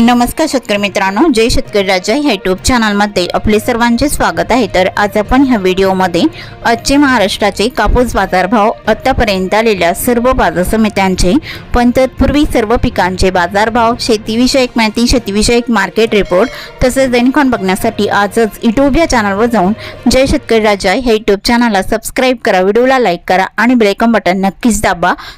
नमस्कार शेतकरी मित्रांनो जय शेतकरी राजा ह्या युट्यूब चॅनलमध्ये आपले सर्वांचे स्वागत आहे. तर आज आपण ह्या व्हिडिओमध्ये आजचे महाराष्ट्राचे कापूस बाजारभाव आत्तापर्यंत आलेल्या सर्व बाजार समित्यांचे पण तत्पूर्वी सर्व पिकांचे बाजारभाव शेतीविषयक माहिती शेतीविषयक मार्केट रिपोर्ट तसेच दैनिकॉन बघण्यासाठी आजच युट्यूब या चॅनलवर जाऊन जय शेतकरी राजा ह्या युट्यूब चॅनलला सबस्क्राईब करा व्हिडिओला लाईक करा आणि बेलकम बटन नक्कीच दाबा.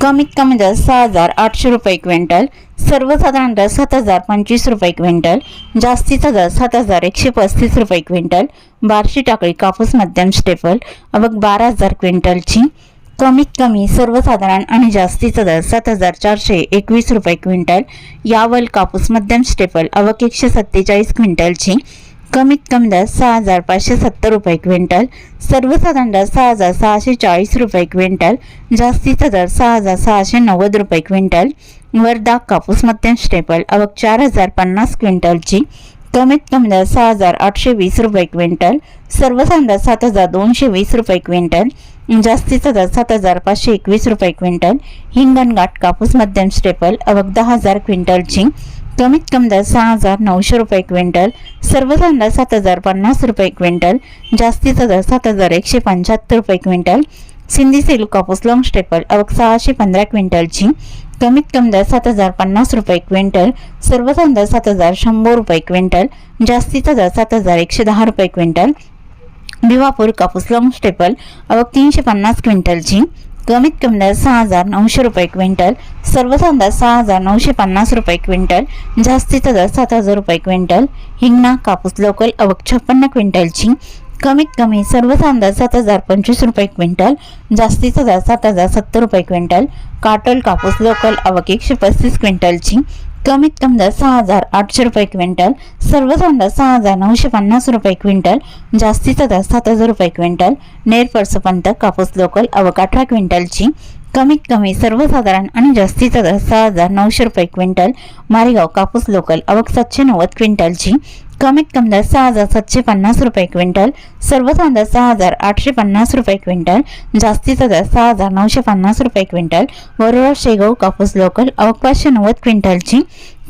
कमीत कमी दर सहा हजार आठशे रुपये क्विंटल सर्वसाधारण दर सात हजार पंचवीस रुपये क्विंटल जास्तीचा दर सात हजार एकशे पस्तीस रुपये क्विंटल बारशी टाकळी कापूस मध्यम स्टेपल अवघ बारा हजार क्विंटलची कमीत कमी सर्वसाधारण आणि जास्तीचा दर सात हजार चारशे एकवीस रुपये क्विंटल यावल कापूस मध्यम स्टेपल अवघ एकशे सत्तेचाळीस क्विंटलची कमीत कमी दर सहा हजार पाचशे सत्तर रुपये क्विंटल सर्वसाधारण दर सहा हजार सहाशे चाळीस रुपये क्विंटल जास्तीचा दर सहा हजार सहाशे नव्वद रुपये क्विंटल वर्धा कापूस मध्यम स्टेपल अवक चार हजार पन्नास क्विंटलची कमीत कमी दर सहा हजार आठशे वीस रुपये क्विंटल सर्वसाधारण दर सात हजार दोनशे वीस रुपये क्विंटल जास्तीचा दर सात हजार पाचशे एकवीस रुपये क्विंटल हिंगणघाट कापूस मध्यम स्टेपल अवक दहा हजार क्विंटलची कमीत कमी दर सहा हजार नऊशे रुपये क्विंटल सर्व दर सात हजार पन्नास रुपये क्विंटल जास्तीचा दर सात हजार एकशे पंच्याहत्तर रुपये क्विंटल सिंधी सेलू कापूस लॉंग स्टेपल अवघ सहाशे पंधरा क्विंटलची कमीत कमी दर सात हजार पन्नास रुपये क्विंटल सर्वसाधारण दर सात हजार शंभर रुपये क्विंटल जास्तीचा दर सात हजार एकशे दहा रुपये क्विंटल भिवापूर कापूस लॉंग स्टेपल अवघ तीनशे पन्नास क्विंटलची कमीत कमी दर सहा हजार नऊशे रुपये क्विंटल सर्वसाधारण दर सहा हजार नऊशे पन्नास रुपये क्विंटल जास्तीचा दर सात हजार रुपये क्विंटल हिंगणा कापूस लोकल अवक छप्पन्न क्विंटलची कमीत कमी सर्वसाधारण दर सात हजार पंचवीस रुपये क्विंटल जास्तीचा दर सात हजार सत्तर रुपये क्विंटल काटोल कापूस लोकल अवक एकशे पस्तीस क्विंटलची कमीत कमी दर सहा हजार आठशे रुपये क्विंटल सर्व दर सहा हजार नऊशे पन्नास रुपये क्विंटल जास्तीचा दर सात हजार रुपये क्विंटल नेरपरसपंत कापूस लोकल अवघ अठरा क्विंटलची कमीत कमी सर्वसाधारण आणि जास्तीचा दर सहा हजार नऊशे रुपये क्विंटल मारेगाव कापूस लोकल अवघ सातशे नव्वद क्विंटलची कमीत कमी दर सहा हजार सातशे पन्नास रुपये क्विंटल सर्वसाधारण दर सहा हजार आठशे पन्नास रुपये क्विंटल जास्तीचा दर सहा हजार नऊशे पन्नास रुपये क्विंटल वरुळा शेगाव कापूस लोकल अवघ पाचशे नव्वद क्विंटलची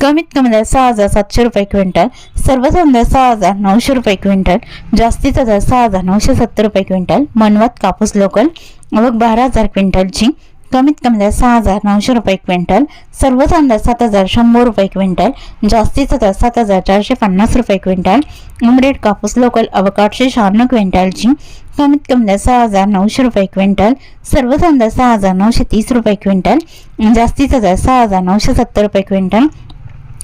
कमीत कमी दर सहा हजार सातशे रुपये क्विंटल सर्वसाधारण दर सहा हजार नऊशे रुपये क्विंटल जास्तीचा दर सहा हजार नऊशे सत्तर रुपये क्विंटल मनवत कापूस लोकल अवघ बारा हजार क्विंटलची कमीत कमी दर सहा हजार नऊशे रुपये क्विंटल सर्व दर सात हजार शंभर रुपये क्विंटल जास्तीचा दर सात हजार चारशे पन्नास रुपये क्विंटल उमरेड कापूस लोकल अवघ आठशे शहाण्णव क्विंटलची कमीत कमी दर सहा हजार नऊशे रुपये क्विंटल सर्व दर सहा हजार नऊशे तीस रुपये क्विंटल जास्तीचा दर सहा हजार नऊशे सत्तर रुपये क्विंटल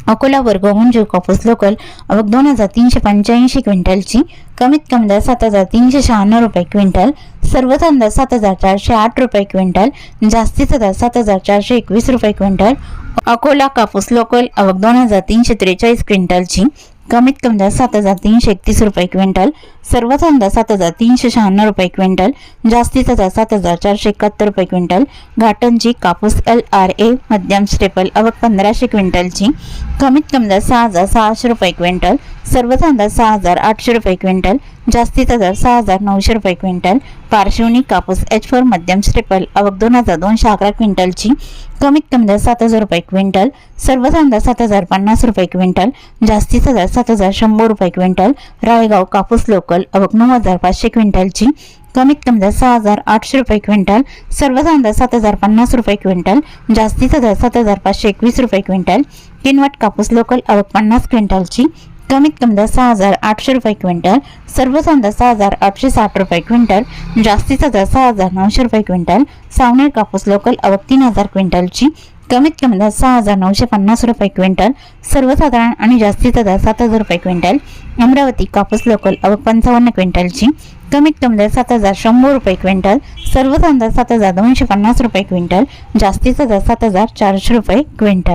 अकोला वर्ग जीव कापूस लोकल. अवघ दोन हजार तीनशे पंच्याऐंशी क्विंटलची. कमीत कमी दर सात हजार तीनशे शहाण्णव रुपये क्विंटल. सर्वसाधारण दर सात हजार चारशे आठ रुपये क्विंटल. जास्तीचा दर सात हजार चारशे एकवीस रुपये क्विंटल. अकोला कापूस लोकल. अवघ दोन हजार तीनशे त्रेचाळीस क्विंटलची. कमीत कमी सात हजार तीनशे एकतीस रुपये क्विंटल सर्व दर सात हजार तीनशे शहाण्णव रुपये क्विंटल जास्तीचा सात हजार चारशे एकाहत्तर रुपये क्विंटल घाटनची कापूस एल आर ए मध्यम स्टेपल अवघ पंधराशे क्विंटलची कमीत कमी दर सहा हजार सहाशे रुपये क्विंटल सर्वचा अंदाज सहा हजार आठशे रुपये क्विंटल जास्तीचा दर सहा हजार नऊशे रुपये क्विंटल. पार्श्वनी कापूस एच फोर मध्यम स्ट्रिपल अवघ दोन हजार दोनशे अकरा क्विंटलची. कमीत कमी दर सात हजार रुपये क्विंटल सर्वसाधारण अंदाज सात हजार पन्नास रुपये क्विंटल जास्तीचा दर सात हजार शंभर रुपये क्विंटल. रायगाव कापूस लोकल अवघ नऊ हजार पाचशे क्विंटलची. कमीत कमी दर सहा हजार आठशे रुपये क्विंटल सर्वसाधारण अंदाज सात हजार पन्नास रुपये क्विंटल जास्तीचा दर सात हजार पाचशे एकवीस रुपये क्विंटल. किनवट कापूस लोकल अवघ पन्नास क्विंटलची. कमीत कमी सहा हजार आठशे रुपये क्विंटल सर्व दर सहा हजार आठशे साठ रुपये क्विंटल जास्तीचा दर सहा हजार नऊशे रुपये क्विंटल सावनेर कापूस लोकल अवघ तीन हजार क्विंटलची कमीत कमी दर सहा हजार नऊशे पन्नास रुपये क्विंटल सर्वसाधारण आणि जास्तीचा दर सात हजार रुपये क्विंटल अमरावती कापूस लोकल अवघ पंचावन्न क्विंटलची कमीत कमी दर सात हजार शंभर रुपये क्विंटल सर्वसाधारण सात हजार दोनशे पन्नास रुपये क्विंटल जास्तीचा दर सात हजार चारशे रुपये क्विंटल.